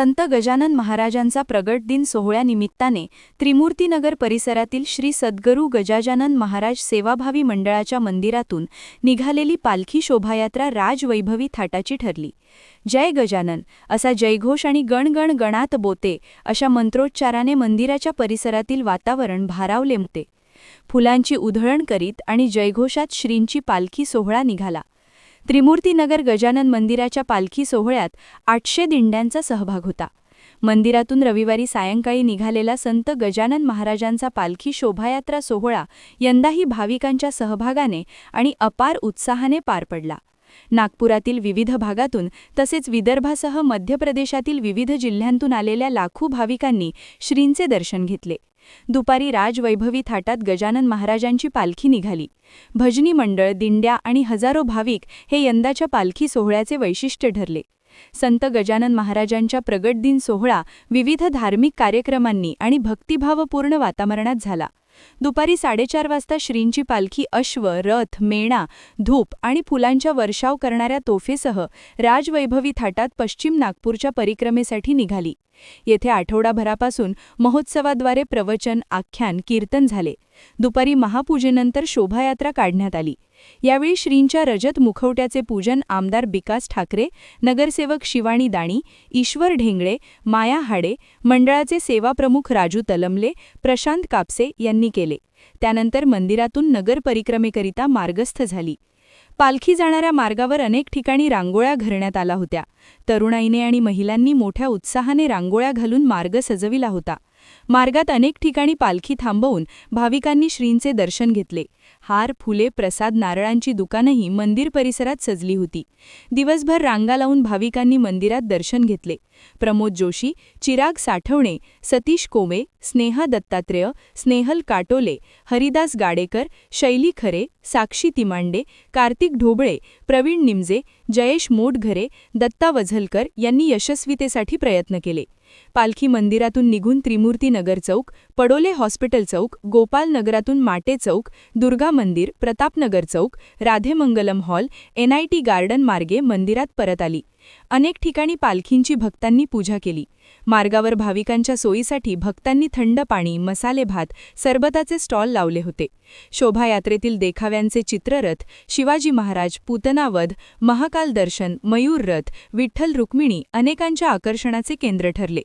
संत गजानन महाराजांचा प्रगट दिन सोहळ्यानिमित्ताने त्रिमूर्तीनगर परिसरातील श्री सद्गुरू गजानन महाराज सेवाभावी मंडळाच्या मंदिरातून निघालेली पालखी शोभायात्रा राजवैभवी थाटाची ठरली. जय गजानन असा जयघोष आणि गणगण गणात बोते अशा मंत्रोच्चाराने मंदिराच्या परिसरातील वातावरण भारावले फुलांची उधळण करीत आणि जयघोषात श्रींची पालखी सोहळा निघाला. त्रिमूर्तीनगर गजानन मंदिराच्या पालखी सोहळ्यात आठशे दिंड्यांचा सहभाग होता. मंदिरातून रविवारी सायंकाळी निघालेला संत गजानन महाराजांचा पालखी शोभायात्रा सोहळा यंदाही भाविकांच्या सहभागाने आणि अपार उत्साहाने पार पडला. नागपुरातील विविध भागातून तसेच विदर्भासह मध्य प्रदेशातील विविध जिल्ह्यांतून आलेल्या लाखो भाविकांनी श्रींचे दर्शन घेतले. दुपारी राजवैभवी थाटात गजानन महाराजांची पालखी निघाली. भजनी मंडळ दिंड्या आणि हजारो भाविक हे यंदाच्या पालखी सोहळ्याचे वैशिष्ट्य ठरले. संत गजानन महाराजांच्या प्रगट दिन सोहळा विविध धार्मिक कार्यक्रमांनी आणि भक्तिभावपूर्ण वातावरणात झाला. दुपारी साडेचार वाजता श्रींची पालखी अश्व रथ मेणा धूप आणि फुलांच्या वर्षाव करणाऱ्या तोफेसह राजवैभवी थाटात पश्चिम नागपूरच्या परिक्रमेसाठी निघाली. येथे आठवडाभरापासून महोत्सवाद्वारे प्रवचन आख्यान कीर्तन झाले. दुपारी महापूजेनंतर शोभायात्रा काढण्यात आली. यावेळी श्रींच्या रजत मुखवट्याचे पूजन आमदार बिकास ठाकरे नगरसेवक शिवाणी दाणी ईश्वर ढेंगळे माया हाडे मंडळाचे सेवाप्रमुख राजू तलमले प्रशांत कापसे यांनी केले. त्यानंतर मंदिरातून नगर परिक्रमेकरिता मार्गस्थ झाली. पालखी जाणाऱ्या मार्गावर अनेक ठिकाणी रांगोळ्या घरण्यात आला होत्या. तरुणाईने आणि महिलांनी मोठ्या उत्साहाने रांगोळ्या घालून मार्ग सजविला होता. मार्गात अनेक ठिकाणी पालखी थांबवून भाविकांनी श्रींचे दर्शन घेतले. हार फुले प्रसाद नारळांची दुकानंही मंदिर परिसरात सजली होती. दिवसभर रांगा लावून भाविकांनी मंदिरात दर्शन घेतले. प्रमोद जोशी चिराग साठवणे सतीश कोमे स्नेहा दत्तात्रेय स्नेहल काटोले हरिदास गाडेकर शैली खरे साक्षी तिमांडे कार्तिक ढोबळे प्रवीण निमजे जयेश मोटघरे दत्ता वझलकर यांनी यशस्वीतेसाठी प्रयत्न केले. पालखी मंदिरातून निघून त्रिमूर्ती नगर चौक पडोले हॉस्पिटल चौक गोपाल नगरातून माटे चौक दुर्गा मंदिर प्रतापनगर चौक राधेमंगलम हॉल एनआयटी गार्डन मार्गे मंदिरात परत आली. अनेक ठिकाणी पालखींची भक्तांनी पूजा केली. मार्गावर भाविकांच्या सोयीसाठी भक्तांनी थंड पाणी मसाले भात सरबताचे स्टॉल लावले होते. शोभायात्रेतील देखाव्यांचे चित्ररथ शिवाजी महाराज पूतनावध महाकाल दर्शन मयूर रथ विठ्ठल रुक्मिणी अनेकांच्या आकर्षणाचे केंद्र ठरले.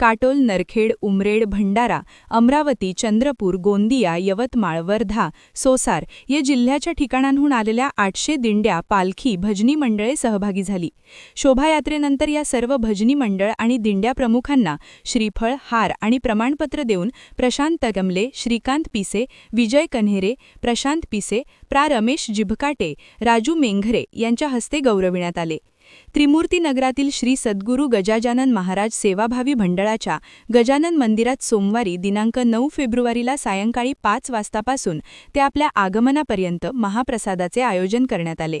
काटोल नरखेड उमरेड भंडारा अमरावती चंद्रपूर गोंदिया यवतमाळ वर्धा सोसार या जिल्ह्याच्या ठिकाणांहून आलेल्या आठशे दिंड्या पालखी भजनी मंडळे सहभागी झाली. शोभायात्रेनंतर या सर्व भजनी मंडळ आणि दिंड्या प्रमुखांना श्रीफळ हार आणि प्रमाणपत्र देऊन प्रशांत तगमले श्रीकांत पिसे विजय कन्हेरे प्रशांत पिसे प्रा. रमेश जिभकाटे राजू मेंघरे यांच्या हस्ते गौरविण्यात आले. त्रिमूर्ती नगरातील श्री सद्गुरू गजानन महाराज सेवाभावी मंडळाच्या गजानन मंदिरात सोमवारी दिनांक नऊ फेब्रुवारीला सायंकाळी पाच वाजतापासून ते आपल्या आगमनापर्यंत महाप्रसादाचे आयोजन करण्यात आले.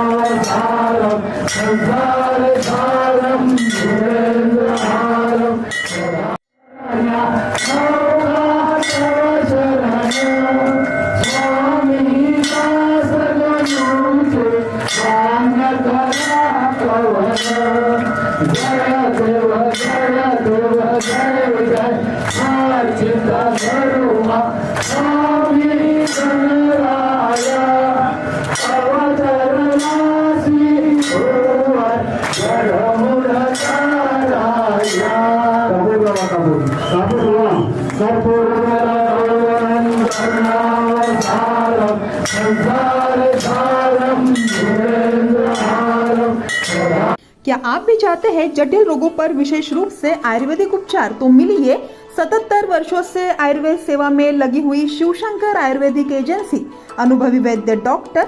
சதாரம் சதார சாரம் சாரம் Jaya Deva क्या आप भी चाहते हैं जटिल रोगों पर विशेष रूप से आयुर्वेदिक उपचार? तो मिलिए सतहत्तर वर्षों से आयुर्वेद सेवा में लगी हुई शिवशंकर आयुर्वेदिक एजेंसी। अनुभवी वैद्य डॉक्टर